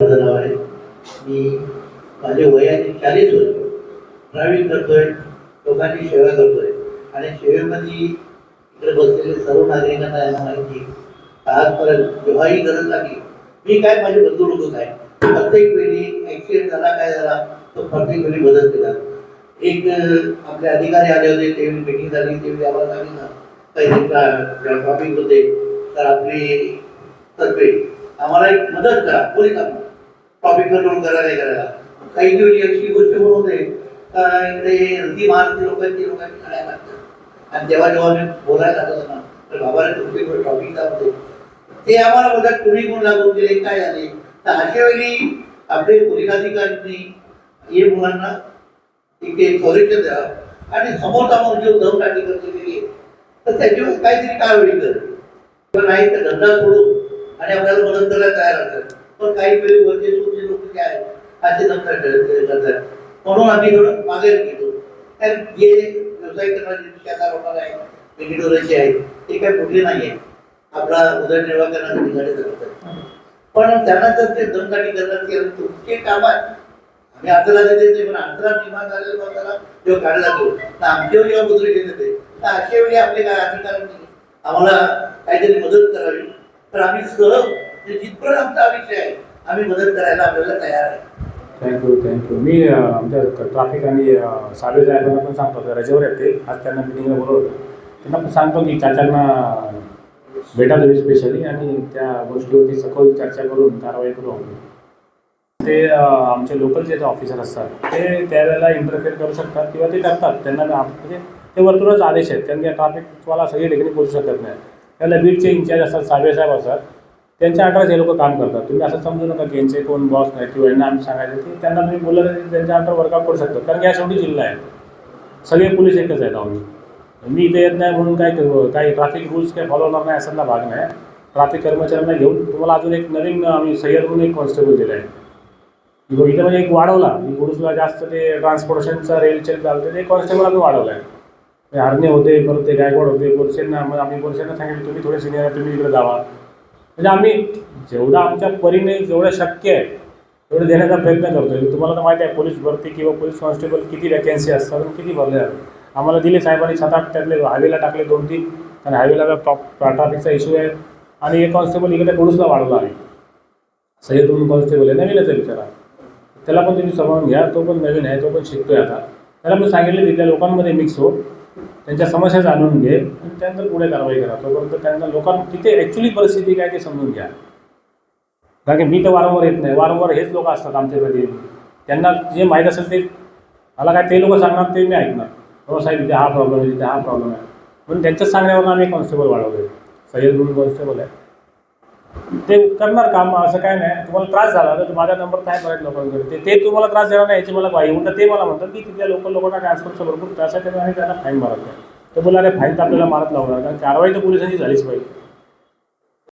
नाव आहे मी माझे वय चाळीस वर्ष. ड्रायव्हिंग करतोय लोकांची सेवा करतोय. आणि सेवेमध्ये इकडे बसलेले सर्व नागरिकांना यांना माहिती आजपर्यंत जेव्हाही गरज लागली मी काय माझे बंधू लोक काय? प्रत्येक वेळी ॲक्सिडेंट झाला काय झाला तो प्रत्येक वेळी मदत केला. एक आपले अधिकारी आले होते त्यावेळी मिटिंग झाली त्यावेळी आम्हाला सांगितलं काही ट्रॉफिक होते तर आपली तर्फे आम्हाला एक मदत करा पोलिसांना टॉपिक कंट्रोल करायला करायला काही वेळी अशी गोष्ट पण होते. इकडे रद्दी महाराष्ट्री लोकांची लोकांची गाड्या लागतात आणि जेव्हा जेव्हा मी बोलायला लागलो ना तर बाबाने तुमची टॉपिक दाखवते ते आम्हाला म्हणतात तुम्ही कोण लागून गेले? काय झाले? तर अशा वेळी आपले पोलीस अधिकाऱ्यांनी हे मुलांना इथे एक संरक्षण द्यावं आणि समोर समोर जे उद्धवसाठी करते गेली तर त्याच्यावर काहीतरी कारवाई कर पण नाही तर धंदा सोडून आणि आपल्याला मदत करायला तयार असतात पण काही वेळी वरचे सोडचे लोक जे आहेत? असे धंदा करतात म्हणून आम्ही थोडं मागे घेतो कारण जे व्यवसाय करणारे शेतात लोकांना आहे वेजिटोरियनचे आहेत ते काही मोठे नाही आहे आपला उदरनिर्वाह करण्यासाठी गाडी करतात पण त्यांना जर ते दमदाटी करतात की तुमचे काम आहे आम्ही अंतरा देते ते पण अंतरा निर्माण झालेल्या माणसाला जेव्हा काढला जातो तर आमच्यावर जेव्हा मुद्रे घेत होते तर अशा वेळी आपले काय अधिकाऱ्यांनी आम्हाला काहीतरी मदत करावी. तर आम्ही सहज ते जिथपर्यंत आमचा विषय आहे. आम्ही मदत करायला आपल्याला तयार आहे. थँक्यू थँक्यू मी आमच्या ट्रॅफिक आणि सावे साहेबांना पण सांगतो. रजेवर येते. ते आज त्यांना मिटिंगला बोलवलं. त्यांना पण सांगतो की चाचांना भेटा तुम्ही स्पेशली आणि त्या गोष्टीवरती सखोल चर्चा करून कारवाई करू आपण. ते आमचे लोकल जे ऑफिसर असतात ते त्यावेळेला इंटरफेअर करू शकतात किंवा ते करतात. त्यांना ना- म्हणजे ते वरतूनच आदेश आहेत. कारण की ट्रॅफिकवाला सगळी ठिकाणी पोहोचू शकत नाही. त्याला बीटचे इंचार्ज असतात साहेब साहेब असतात. त्यांच्या अंडरच हे लोक काम करतात. तुम्ही असं समजू नका की यांचे कोण बॉस नाही किंवा यांना आम्ही सांगायचं की त्यांना तुम्ही बोललं तर त्यांच्या अंडर वर्कआउट करू शकतात. कारण की या शेवटी जिल्हा आहे. सगळे पोलीस एकच आहेत आम्ही. मी इथे येत नाही म्हणून काय काही ट्रॅफिक रूल्स काही फॉलो होणार नाही असायला भाग नाही. ट्रॅफिक कर्मचाऱ्यांना घेऊन तुम्हाला अजून एक नवीन आम्ही सह्यद म्हणून एक कॉन्स्टेबल दिला आहे. इथं इथं म्हणजे एक वाढवला. गुरुजला जास्त ते ट्रान्सपोर्टेशनचा रेलचे चालतं चालते ते कॉन्स्टेबल आम्ही वाढवला आहे. हरणे होते परत ते गायकवाड होते पोलिसांना मग आम्ही पोलिसांना सांगितलं तुम्ही थोडे सिनियर आहे तुम्ही इकडे जावा. म्हणजे आम्ही जेवढं आमच्या परीने जेवढं शक्य आहे तेवढं देण्याचा प्रयत्न करतो म्हणजे तुम्हाला तर माहिती आहे पोलीस भरती किंवा पोलीस कॉन्स्टेबल किती वॅकन्सी असतात आणि किती भरले जातात. आम्हाला दिले साहेबांनी सात आठ त्यातले हायवेला टाकले दोन तीन आणि हायवेला टॉप ट्रॅफिकचा इश्यू आहे. आणि एक कॉन्स्टेबल इकडे पोलीसला वाढवला आम्ही सय्यद दोन कॉन्स्टेबल आहे नवीनच आहे विचारा त्याला पण तुम्ही समजून घ्या तो पण नवीन आहे तो पण शिकतोय आता. त्याला पण सांगितलं तिथल्या लोकांमध्ये मिक्स हो. त्यांच्या समस्या जाणून घे आणि त्यानंतर पुढे कारवाई करा. तोपर्यंत त्यांना लोकांना तिथे ॲक्च्युली परिस्थिती काय ते समजून घ्या. कारण की मी तर वारंवार येत नाही. वारंवार हेच लोक असतात आमच्या प्रतिनिधी. त्यांना जे माहीत असेल ते मला काय ते लोक सांगणार ते मी ऐकणार. हो साहेब इथे हा प्रॉब्लेम आहे तिथे हा प्रॉब्लेम आहे. म्हणून त्यांच्याच सांगण्यावरून आम्ही कॉन्स्टेबल वाढवले सय्यद म्हणून कॉन्स्टेबल आहे. ते करणार काम असं काय नाही. तुम्हाला त्रास झाला तर माझा नंबर काय बऱ्याच लोकांकडे ते ते तुम्हाला त्रास देणार नाही याची मला पाहिजे उलट ते मला म्हणतात की तिथल्या लोकल लोकांना ट्रान्सफरचा भरपूर त्रास आहे त्यामुळे त्यांना फाईन मारत नाही. तर बोला अरे फाईन तर आपल्याला मारत लावणार कारण कारवाई तर पोलिसांची झालीच पाहिजे.